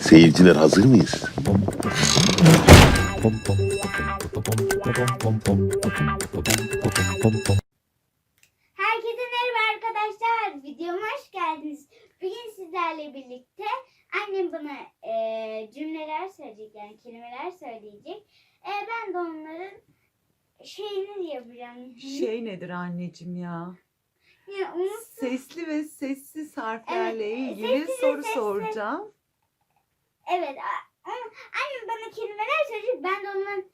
Seyirciler hazır mıyız? Herkese merhaba arkadaşlar. Videoma hoş geldiniz. Bugün sizlerle birlikte annem bana eee, cümleler söyleyecek yani kelimeler söyleyecek. E, ben de onların şeyini yapacağım. Şey nedir anneciğim ya? Ya. Sesli ve sessiz harflerle Evet, ilgili sesli ve soru sessiz. soracağım. Evet. a- ama Annem bana kelimeler söyleyecek. Ben de onların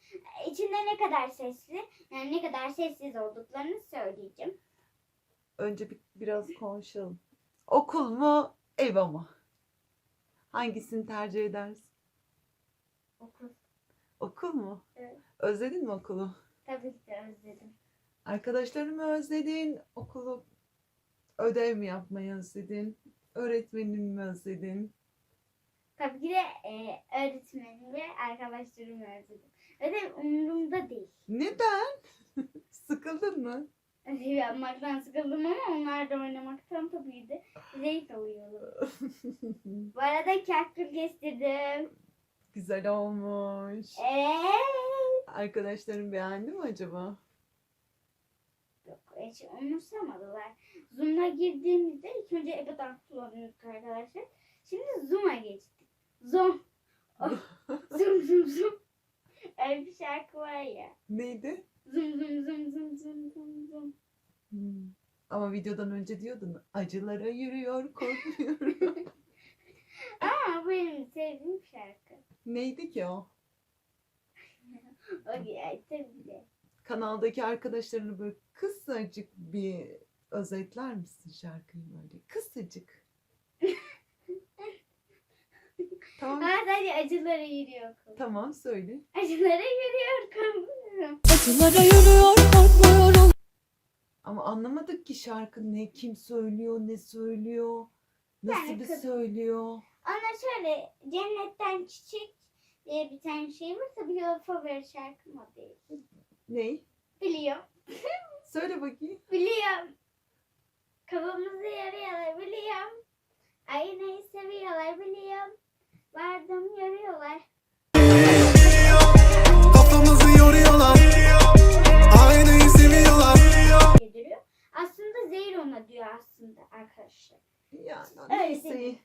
içinde ne kadar sesli yani ne kadar sessiz olduklarını söyleyeceğim. Önce bir, biraz konuşalım. Okul mu, ev mu? Hangisini tercih edersin? Okul. Okul mu? Evet. Özledin mi okulu? Tabii ki de özledim. Arkadaşlarını mı özledin? Okulu ödev mi yapmayı özledin? Öğretmenini mi özledin? Tabii ki de e, öğretmenimi ve arkadaşlarımı özledim. Ödev umurumda değil. Neden? Sıkıldın mı? Ödev yapmaktan sıkıldım ama onlar da oynamaktan tabii de zevk alıyorum. Bu arada kakül kestirdim. Güzel olmuş. Eee? Arkadaşların beğendi mi acaba? Yok hiç umursamadılar. Zoom'a girdiğimizde ilk önce Ebe'den kullanıyorduk arkadaşlar. Şimdi Zoom'a geçtik. Zoom. Oh, zoom zoom zoom. Öyle bir şarkı var ya. Neydi? Zoom zoom zoom zoom zoom zoom zoom. Hmm. Ama videodan önce diyordun acılara yürüyor korkmuyorum. Ama bu benim sevdiğim şarkı. Neydi ki o? O yani tabii de. Kanaldaki arkadaşlarını böyle kısacık bir özetler misin şarkıyı böyle? Kısacık. tamam. Ama sadece acılara yürüyor kul. Tamam söyle. Acılara yürüyor kul. Acılara yürüyor korkmuyorum. Ama anlamadık ki şarkı ne kim söylüyor ne söylüyor. Nasıl Yani bir kız- söylüyor. Ona şöyle Cennetten Çiçek diye bir tane şey var. Tabii o favori şarkım o değil. Ney? Biliyorum. Söyle bakayım. Biliyorum. Kafamızı yarıyorlar biliyorum. Aynayı seviyorlar biliyorum. Vardım yarıyorlar. Kafamızı yoruyorlar Aynayı seviyorlar Yediriyor. Aslında zehir ona diyor aslında arkadaşlar. Yani Öyle neyse. değil.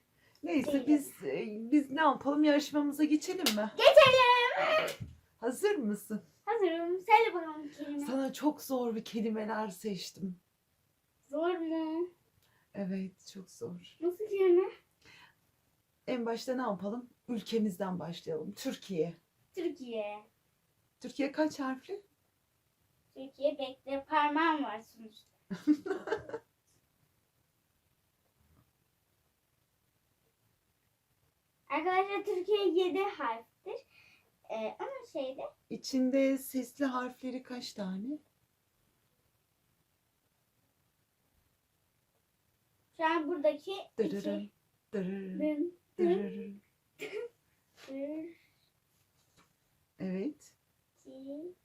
Neyse Değil. biz e, biz ne yapalım yarışmamıza geçelim mi? Geçelim. Hazır mısın? Hazırım. Söyle bakalım kelime. Sana çok zor bir kelimeler seçtim. Zor mu? Evet çok zor. Nasıl kelime? En başta ne yapalım? Ülkemizden başlayalım. Türkiye. Türkiye. Türkiye kaç harfli? Türkiye bekle parmağım var sonuçta. Arkadaşlar Türkiye 7 harftir. Ee, ama şeyde İçinde sesli harfleri kaç tane? Şu an buradaki iki dırırın, dırırın. Evet. iki,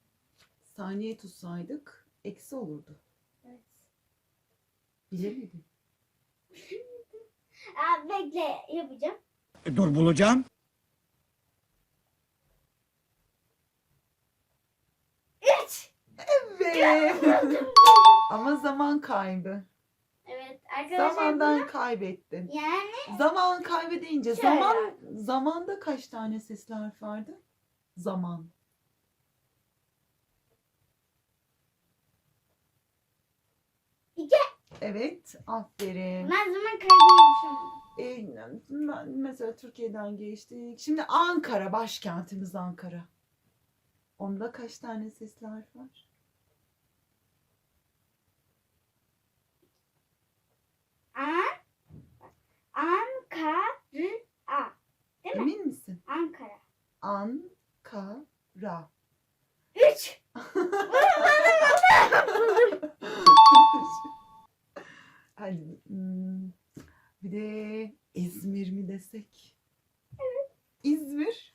Saniye tutsaydık eksi olurdu. evet. Bilemedin. Aa, bekle yapacağım. Dur bulacağım Üç. Evet. Ama zaman kaybı. Evet arkadaşlar Zamandan bunu- kaybettin. yani Zaman kaybedince Şöyle. zaman zamanda kaç tane sesli harf vardı? Zaman. İki. Evet, aferin. ben zaman kaybediyormuşum. Ee, mesela Türkiye'den geçtik. Şimdi Ankara, başkentimiz Ankara. Onda kaç tane sesli harf var? An Ankara. Değil mi? Emin misin? Ankara. Ankara. Üç. Hadi. hmm, Bir de İzmir mi desek? İzmir.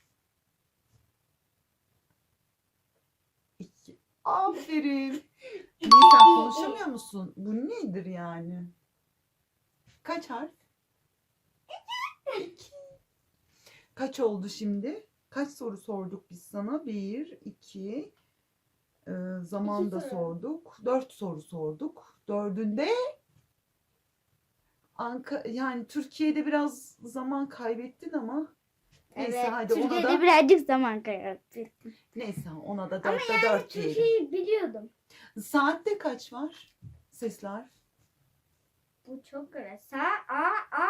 İki. Aferin. Niye sen konuşamıyor musun? Bu nedir yani? Kaç harf? iki. Kaç oldu şimdi? Kaç soru sorduk biz sana? Bir, iki. Ee, zaman da sorduk. Dört soru sorduk. Dördünde Anka yani Türkiye'de biraz zaman kaybettin ama neyse evet, hadi ona Türkiye'de da birazcık zaman kaybettim. neyse ona da Ama dörtte yani dört diyelim. Türkiye'yi biliyordum. Saatte kaç var? Sesler. Bu çok güzel. Sa, a, a.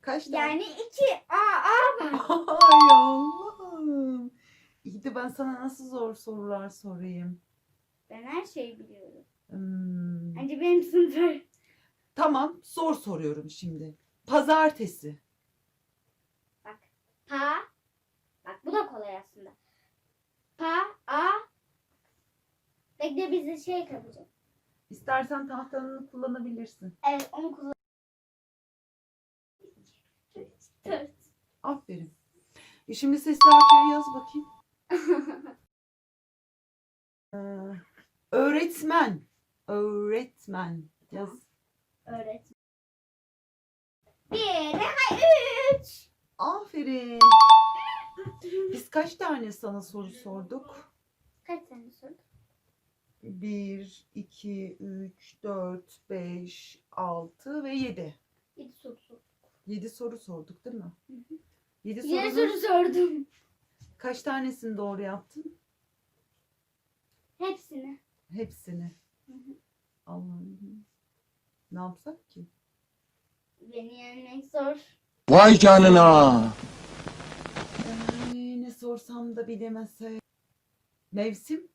Kaç tane? Yani iki a, a var. Ay Allah'ım. İyi de ben sana nasıl zor sorular sorayım. Ben her şeyi biliyorum. Hmm. Bence benim sınıfım. Tamam zor soruyorum şimdi. Pazartesi. Pa. Bak bu da kolay aslında. Pa, a. Bekle bize şey yapacağım. İstersen tahtanını kullanabilirsin. Evet onu kullan. Dört. Aferin. E şimdi sesli harfleri yaz bakayım. Ee, öğretmen. Öğretmen. Yaz. Öğretmen. Bir, hayır, üç. Aferin. Biz kaç tane sana soru sorduk? Kaç tane sordun? 1, 2, 3, 4, 5, 6 ve 7. Yedi soru sordum. 7 soru sorduk değil mi? Hı hı. 7 Yedi sorunun soru sordum. kaç tanesini doğru yaptın? Hepsini. Hepsini. Hı hı. Allah'ım. Ne yapsak ki? Beni yenmek zor. Vay canına. Ay, ne sorsam da bilemezsem. Mevsim.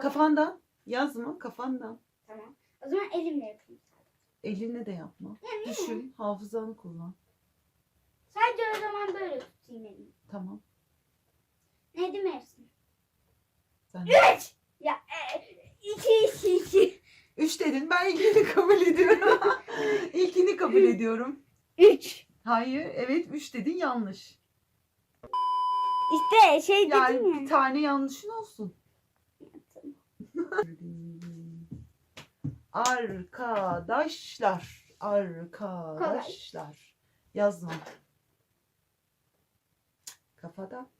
Kafandan. Yazma kafandan. Tamam. O zaman elimle yapayım. Eline de yapma. Ya niye? Düşün. Hafızanı kullan. Sadece o zaman böyle tutayım elimi. Tamam. Neydi mevsim? Sen. Üç! Ya e, iki, iki, iki. Üç dedin. Ben ilkini kabul ediyorum. İlkini kabul ediyorum. Üç. Hayır. Evet. Üç dedin yanlış. İşte şey dedim Yani ya. bir tane yanlışın olsun. Arkadaşlar. Arkadaşlar. Yazma. Kafada.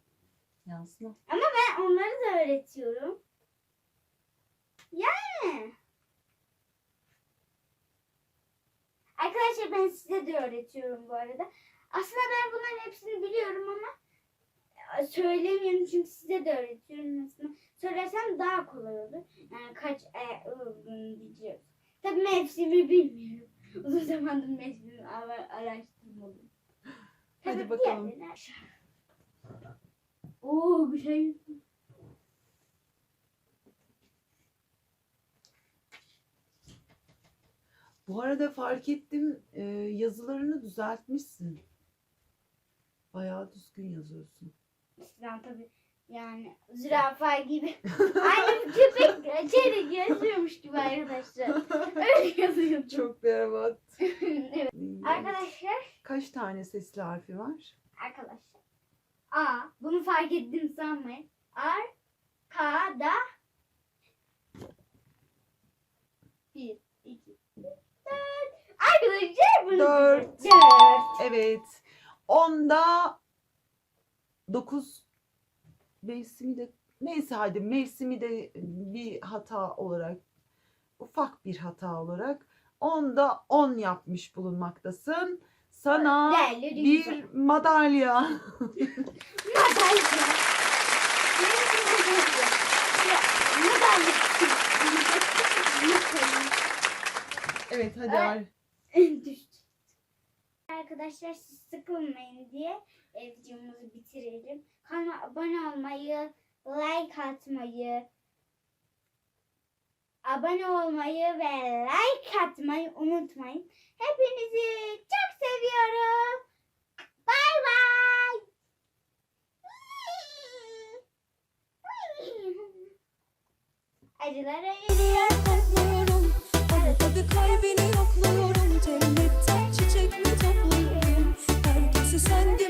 Yazma. Ben onları da öğretiyorum. Yani. Arkadaşlar ben size de öğretiyorum bu arada. Aslında ben bunların hepsini biliyorum ama söylemiyorum çünkü size de öğretiyorum aslında. Söylersem daha kolay olur. Yani kaç e, ıı, diyeceğiz. Tabii mevsimi bilmiyorum. Uzun zamandır mevsimi ara- araştırmadım. Hadi Tabii bakalım. Oo güzel. Bu arada fark ettim e, yazılarını düzeltmişsin. Bayağı düzgün yazıyorsun. Tabii yani zürafa gibi. Aynı köpek içeri yazıyormuş gibi arkadaşlar. Öyle yazıyordum. Çok berbat. evet. Arkadaşlar, Kaç tane sesli harfi var? arkadaşlar. A, bunu fark ettim sanmayın. Ar, ka, da. Bir, iki, dört. Arkadaşlar bunu Dört. Dört. Evet. Onda 9 mevsimi de neyse hadi mevsimi de bir hata olarak ufak bir hata olarak onda 10 yapmış bulunmaktasın. Sana Değerli bir madalya. Madalya. Ya, madalya. Evet hadi Evet. Ar- Düştü. Arkadaşlar siz sıkılmayın diye e, videomuzu bitirelim. Kanala abone olmayı, like atmayı, abone olmayı ve like atmayı unutmayın. Hepinizi çok seviyorum. Bay bay. Acılara yürüyor. Topluyorum Arada Çünkü